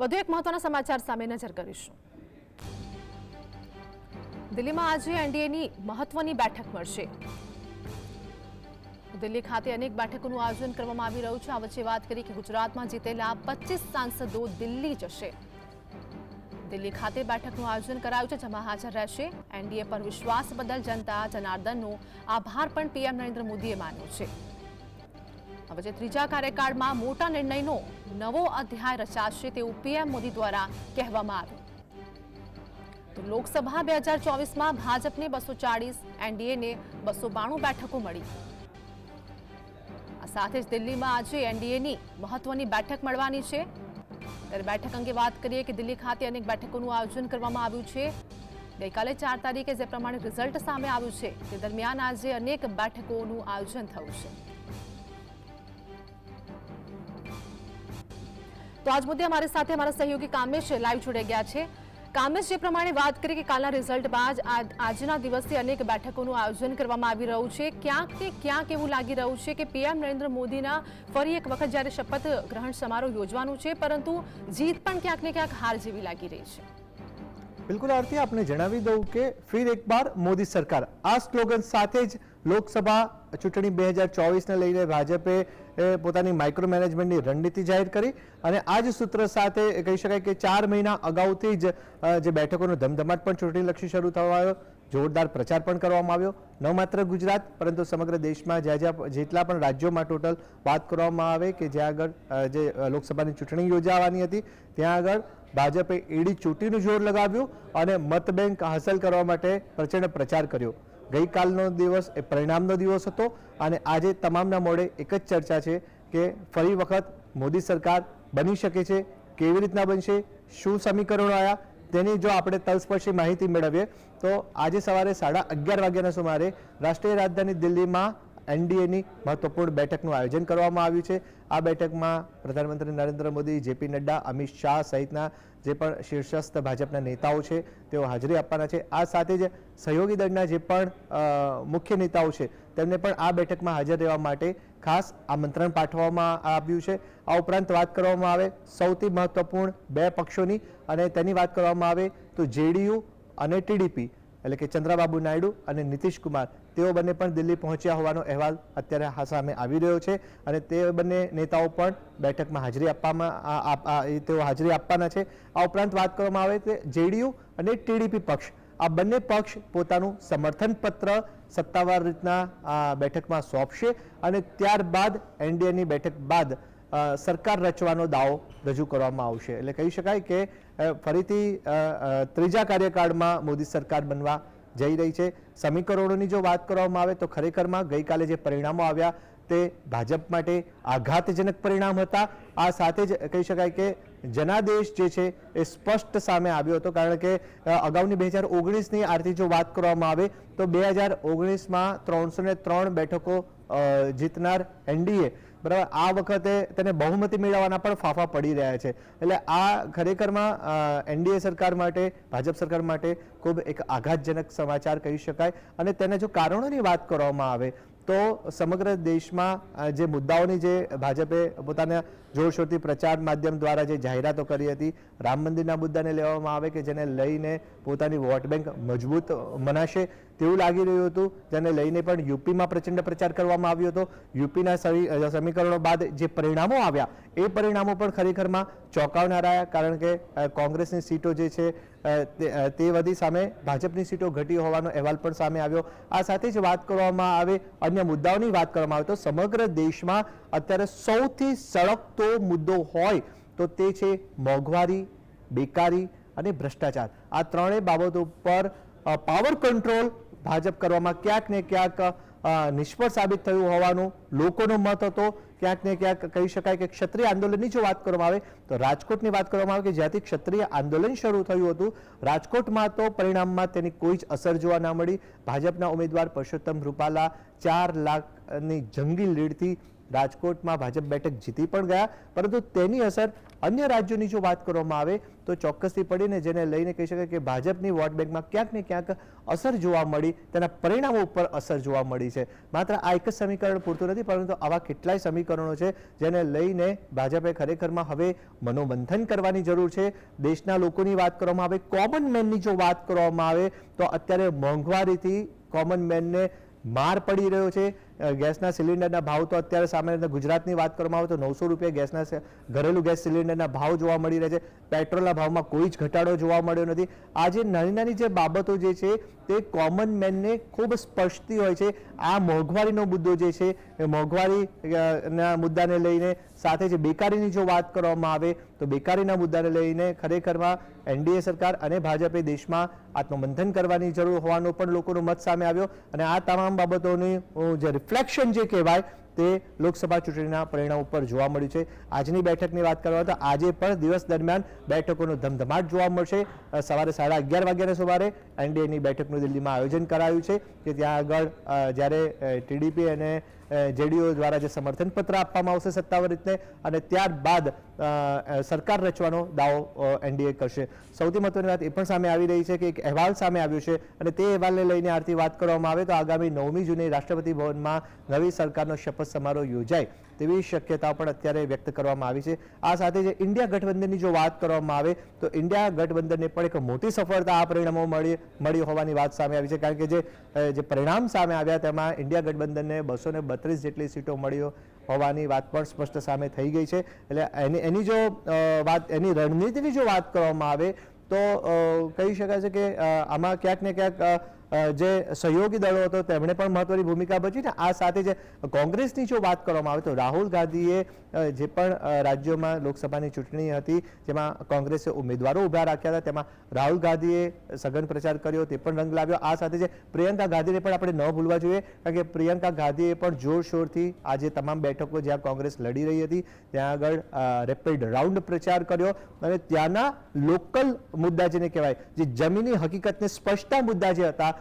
વધુ એક મહત્વના સમાચાર સામે નજર કરીશું. દિલ્હીમાં આજે એનડીએની મહત્વની બેઠક મળશે. દિલ્હી ખાતે અનેક બેઠકોનું આયોજન કરવામાં આવી રહ્યું છે. આ વચ્ચે વાત કરી કે ગુજરાતમાં જીતેલા પચીસ સાંસદો દિલ્હી જશે. દિલ્હી ખાતે બેઠકનું આયોજન કરાયું છે, જેમાં હાજર રહેશે એનડીએ પર વિશ્વાસ બદલ જનતા જનાર્દનનો આભાર પણ પીએમ નરેન્દ્ર મોદીએ માન્યો છે. હવે જે ત્રીજા કાર્યકાળમાં મોટા નિર્ણયનો નવો અધ્યાય રચાશે તેવું પીએમ મોદી દ્વારા કહેવામાં આવ્યું. તો લોકસભા બે હજાર ચોવીસમાં ભાજપને બસો ચાળીસ, એનડીએને બસો બાણું બેઠકો મળી. આ સાથે જ દિલ્હીમાં આજે એનડીએની મહત્વની બેઠક મળવાની છે. ત્યારે બેઠક અંગે વાત કરીએ કે દિલ્હી ખાતે અનેક બેઠકોનું આયોજન કરવામાં આવ્યું છે. ગઈકાલે ચાર તારીખે જે પ્રમાણે રિઝલ્ટ સામે આવ્યું છે, તે દરમિયાન આજે અનેક બેઠકોનું આયોજન થયું છે. તો આજ મુદ્દે અમારી સાથે અમારા સહયોગી કામેશ લાઈવ જોડાઈ ગયા છે. કામેશ, જે પ્રમાણે વાત કરી કે કાલના રિઝલ્ટ બાદ આજ- આજના દિવસથી અનેક બેઠકોનું આયોજન કરવામાં આવી રહ્યું છે. ક્યાંક કે ક્યાંક એવું લાગી રહ્યું છે કે પીએમ નરેન્દ્ર મોદીના ફરી એક વખત જ્યારે શપથ ગ્રહણ સમારોહ યોજવાનું છે, પરંતુ જીત પણ ક્યાંક ને ક્યાંક હાર જેવી લાગી રહી છે. બિલકુલ, આરતી, આપને જણાવી દઉં કે ફિર એક બાર મોદી સરકાર. આ સ્લોગન સાથે જ લોકસભા ચૂંટણી બે હજાર ચોવીસને લઈને ભાજપે એ, પોતાની માઇક્રો મેનેજમેન્ટની રણનીતિ જાહેર કરી અને આ જ સૂત્ર સાથે કહી શકાય કે ચાર મહિના અગાઉથી જ જે બેઠકોનો ધમધમાટ પણ ચૂંટણીલક્ષી શરૂ થવાયો જોરદાર પ્રચાર પણ કરવામાં આવ્યો. ન માત્ર ગુજરાત પરંતુ સમગ્ર દેશમાં જ્યાં જ્યાં જેટલા પણ રાજ્યોમાં ટોટલ વાત કરવામાં આવે કે જ્યાં આગળ જે લોકસભાની ચૂંટણી યોજાવાની હતી ત્યાં આગળ ભાજપે એડી ચૂંટીનું જોર લગાવ્યું અને મતબેંક હાંસલ કરવા માટે પ્રચંડ પ્રચાર કર્યો. ગઈકાલનો દિવસ એ પરિણામનો દિવસ હતો અને આજે તમામના મોડે એક જ ચર્ચા છે કે ફરી વખત મોદી સરકાર બની શકે છે, કેવી રીતના બનશે, શું સમીકરણો આવ્યા, તેની જો આપણે તલસ્પર્શી માહિતી મેળવીએ, તો આજે સવારે સાડા અગિયાર વાગ્યાના સુમારે રાષ્ટ્રીય રાજધાની દિલ્હીમાં એનડીએની મહત્વપૂર્ણ બેઠકનું આયોજન કરવામાં આવ્યું છે. આ બેઠકમાં પ્રધાનમંત્રી નરેન્દ્ર મોદી, જેપી નડ્ડા, અમિત શાહ સહિતના જે પણ શીર્ષસ્થ ભાજપના નેતાઓ છે, તેઓ હાજરી આપવાના છે. આ સાથે જ સહયોગી દળના જે પણ મુખ્ય નેતાઓ છે, તેમને પણ આ બેઠકમાં હાજર રહેવા માટે ખાસ આમંત્રણ પાઠવવામાં આવ્યું છે. આ ઉપરાંત વાત કરવામાં આવે સૌથી મહત્વપૂર્ણ બે પક્ષોની અને તેની વાત કરવામાં આવે તો જેડીયુ અને ટીડીપી. એટલે કે ચંદ્રબાબુ નાયડુ અને નીતિશ કુમાર, તેઓ બંને પણ દિલ્હી પહોંચ્યા હોવાનો અહેવાલ અત્યારે આ સામે આવી રહ્યો છે અને તે બંને નેતાઓ પણ બેઠકમાં હાજરી આપવામાં તેઓ હાજરી આપવાના છે. આ ઉપરાંત વાત કરવામાં આવે તે જેડીયુ અને ટીડીપી પક્ષ, આ બંને પક્ષ પોતાનું સમર્થન પત્ર સત્તાવાર રીતના આ બેઠકમાં સોંપશે અને ત્યારબાદ એનડીએની બેઠક બાદ સરકાર રચવાનો દાવો રજૂ કરવામાં આવશે. એટલે કહી શકાય કે ફરીથી ત્રીજા કાર્યકાળમાં મોદી સરકાર બનવા જઈ રહી છે. સમીકરણોની જો વાત કરવામાં આવે તો ખરેખરમાં ગઈકાલે જે પરિણામો આવ્યા તે ભાજપ માટે આઘાતજનક પરિણામ હતા. આ સાથે જ કહી શકાય કે જનાદેશ જે છે એ સ્પષ્ટ સામે આવ્યો હતો. કારણ કે અગાઉની બે હજાર ઓગણીસની આરતી જો વાત કરવામાં આવે તો બે હજાર ઓગણીસમાં ત્રણસો ને ત્રણ બેઠકો જીતનાર એનડીએ બરાબર? આ વખતે તેને બહુમતી મેળવવાના પણ ફાફા પડી રહ્યા છે. એટલે આ ખરેખરમાં એનડીએ સરકાર માટે, ભાજપ સરકાર માટે ખૂબ એક આઘાતજનક સમાચાર કહી શકાય. અને તેના જો કારણોની વાત કરવામાં આવે, તો સમગ્ર દેશમાં જે મુદ્દાઓની જે ભાજપે પોતાના જોરશોરથી પ્રચાર માધ્યમ દ્વારા જે જાહેરાતો કરી હતી, રામ મંદિરના મુદ્દાને લેવામાં આવે કે જેને લઈને પોતાની વોટ બેંક મજબૂત મનાશે તેવું લાગી રહ્યું હતું, જેને લઈને પણ યુપીમાં પ્રચંડ પ્રચાર કરવામાં આવ્યો હતો. યુપીના સમી- સમીકરણો બાદ જે પરિણામો આવ્યા, એ પરિણામો પણ ખરેખરમાં ચોંકાવનારા, કારણ કે કોંગ્રેસની સીટો જે છે તે વધી સામે ભાજપની સીટો ઘટી હોવાનો અહેવાલ પણ સામે આવ્યો. આ સાથે જ વાત કરવામાં આવે, અન્ય મુદ્દાઓની વાત કરવામાં આવે તો સમગ્ર દેશમાં અત્યારે સૌથી સળગતો મુદ્દો હોય તો તે છે મોંઘવારી, બેકારી અને ભ્રષ્ટાચાર. આ ત્રણેય બાબતો પર પાવર કંટ્રોલ ભાજપ કરવામાં ક્યાંક ને ક્યાંક નિષ્ફળ સાબિત થયું હોવાનું લોકોનો મત હતો. ક્યાંક ને ક્યાંક કહી શકાય કે ક્ષત્રિય આંદોલનની જો વાત કરવામાં આવે, તો રાજકોટની વાત કરવામાં આવે કે જ્યાંથી ક્ષત્રિય આંદોલન શરૂ થયું હતું, રાજકોટમાં તો પરિણામમાં તેની કોઈ જ અસર જોવા ના મળી. ભાજપના ઉમેદવાર પરસોત્તમ રૂપાલા ચાર લાખની જંગી લીડથી રાજકોટમાં ભાજપ બેઠક જીતી પણ ગયા, પરંતુ તેની અસર અન્ય રાજ્યોની જો વાત કરવામાં આવે તો ચોક્કસથી પડીને જેને લઈને કહી શકાય કે ભાજપની વોટ બેંકમાં ક્યાંક ને ક્યાંક અસર જોવા મળી, તેના પરિણામો ઉપર અસર જોવા મળી છે. માત્ર આ એક જ સમીકરણ પૂરતું નથી, પરંતુ આવા કેટલાય સમીકરણો છે જેને લઈને ભાજપે ખરેખરમાં હવે મનોમંથન કરવાની જરૂર છે. દેશના લોકોની વાત કરવામાં આવે કોમન મેનની જો વાત કરવામાં આવે, તો અત્યારે મોંઘવારીથી કોમન મેનને માર પડી રહ્યો છે. ગેસના સિલિન્ડરના ભાવ તો અત્યારે સામાન્ય રીતે ગુજરાતની વાત કરવામાં આવે તો નવસો રૂપિયા ગેસના ઘરેલું ગેસ સિલિન્ડરના ભાવ જોવા મળી રહ્યા છે. પેટ્રોલના ભાવમાં કોઈ જ ઘટાડો જોવા મળ્યો નથી. આ જે નાની નાની જે બાબતો જે છે, તે કોમન મેનને ખૂબ સ્પર્શતી હોય છે. આ મોંઘવારીનો મુદ્દો જે છે, એ મોંઘવારીના મુદ્દાને લઈને સાથે જે બેકારીની જો વાત કરવામાં આવે, તો બેકારીના મુદ્દાને લઈને ખરેખરમાં એનડીએ સરકાર અને ભાજપે દેશમાં આત્મમંથન કરવાની જરૂર હોવાનો પણ લોકોનો મત સામે આવ્યો. અને આ તમામ બાબતોની હું જે રિફ્લેક્શન જે કહેવાય તે લોકસભા ચૂંટણીના પરિણામ ઉપર જોવા મળ્યું છે. આજની બેઠકની વાત કરવા તો આજે પણ દિવસ દરમિયાન બેઠકોનો ધમધમાટ જોવા મળશે. સવારે સાડા અગિયાર વાગ્યાના સવારે એનડીએની બેઠકનું દિલ્હીમાં આયોજન કરાયું છે કે ત્યાં આગળ જ્યારે ટીડીપી અને જેડીઓ દ્વારા જે સમર્થન પત્ર આપવામાં આવશે સત્તાવાર રીતે અને ત્યારબાદ સરકાર રચવાનો દાવો એનડીએ કરશે. સૌથી મહત્વની વાત એ પણ સામે આવી રહી છે કે એક અહેવાલ સામે આવ્યો છે અને તે અહેવાલને લઈને આરતી વાત કરવામાં આવે તો આગામી નવમી જૂને રાષ્ટ્રપતિ ભવનમાં નવી સરકારનો શપથ સમારોહ યોજાય. તેવી શક્યતા પણ અત્યારે વ્યક્ત કરવામાં આવી છે. આ સાથે જે ઇન્ડિયા ગઠબંધનની જો વાત કરવામાં આવે, તો ઇન્ડિયા ગઠબંધનને પણ એક મોટી સફળતા આ પરિણામો મળી મળી હોવાની વાત સામે આવી છે. કારણ કે જે પરિણામ સામે આવ્યા તેમાં ઇન્ડિયા ગઠબંધનને બસો બત્રીસ જેટલી સીટો મળી હોવાની વાત પણ સ્પષ્ટ સામે થઈ ગઈ છે. એટલે એની એની જો વાત, એની રણનીતિની જો વાત કરવામાં આવે, તો કહી શકાય છે કે આમાં ક્યાંક ને ક્યાંક જે સહયોગી દળો હતો, તેમણે પણ મહત્વની ભૂમિકા ભજવી ને આ સાથે જે કોંગ્રેસની જો વાત કરવામાં આવે તો રાહુલ ગાંધીએ જે પણ રાજ્યોમાં લોકસભાની ચૂંટણી હતી, જેમાં કોંગ્રેસે ઉમેદવારો ઊભા રાખ્યા હતા, તેમાં રાહુલ ગાંધીએ સઘન પ્રચાર કર્યો, તે પણ રંગ લાવ્યો. આ સાથે જે પ્રિયંકા ગાંધીને પણ આપણે ન ભૂલવા જોઈએ, કારણ કે પ્રિયંકા ગાંધીએ પણ જોરશોરથી આજે તમામ બેઠકો જ્યાં કોંગ્રેસ લડી રહી હતી, ત્યાં આગળ રેપિડ રાઉન્ડ પ્રચાર કર્યો અને ત્યાંના લોકલ મુદ્દા જેને કહેવાય, જે જમીની હકીકતને સ્પષ્ટતા મુદ્દા જે હતા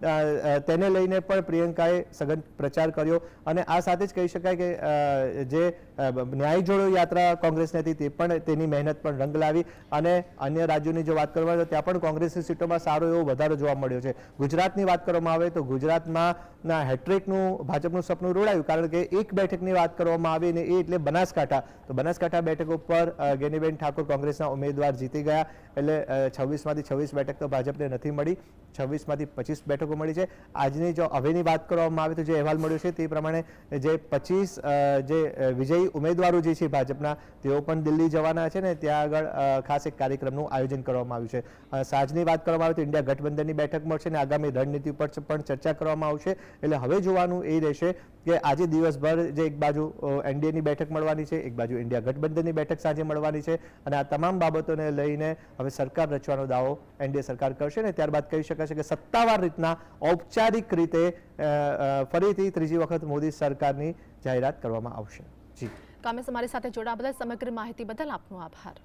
તેને લઈને પણ પ્રિયંકાએ સઘન પ્રચાર કર્યો અને આ સાથે જ કહી શકાય કે જે ન્યાય જોડો યાત્રા કોંગ્રેસની હતી તે પણ તેની મહેનત પણ રંગ લાવી અને અન્ય રાજ્યોની જો વાત કરવામાં આવે ત્યાં પણ કોંગ્રેસની સીટોમાં સારો એવો વધારો જોવા મળ્યો છે. ગુજરાતની વાત કરવામાં આવે તો ગુજરાતમાં હેટ્રિકનું, ભાજપનું સપનું રોડાયું કારણ કે એક બેઠકની વાત કરવામાં આવી અને એ એટલે બનાસકાંઠા. તો બનાસકાંઠા બેઠક ઉપર ગેનીબેન ઠાકોર કોંગ્રેસના ઉમેદવાર જીતી ગયા. એટલે છવ્વીસમાંથી છવ્વીસ બેઠક તો ભાજપને નથી મળી. છવ્વીસમાંથી પચીસ બેઠકો મળી છે. આજની જો હવેની વાત કરવામાં આવે તો જે અહેવાલ મળ્યો છે તે પ્રમાણે જે પચીસ જે વિજયી ઉમેદવારો જે છે ભાજપના, તેઓ પણ દિલ્હી જવાના છે ને ત્યાં આગળ ખાસ એક કાર્યક્રમનું આયોજન કરવામાં આવ્યું છે. સાંજની વાત કરવામાં આવે તો ઇન્ડિયા ગઠબંધનની બેઠક મળશે અને આગામી રણનીતિ ઉપર પણ ચર્ચા કરવામાં આવશે. એટલે હવે જોવાનું એ રહેશે કે આજે દિવસભર જે એક બાજુ એનડીએની બેઠક મળવાની છે, એક બાજુ ઇન્ડિયા ગઠબંધનની બેઠક સાંજે મળવાની છે અને આ તમામ બાબતોને લઈને હવે સરકાર રચવાનો દાવો એનડીએ સરકાર કરશે ને ત્યારબાદ કહી શકાશે કે સત્તાવાર રીતના ઔપચારિક રીતે ફરીથી ત્રીજી વખત મોદી સરકારની જાહેરાત કરવામાં આવશે. જી. કામે અમારી સાથે જોડાવા બદલ સમગ્ર માહિતી બદલ આપનો આભાર.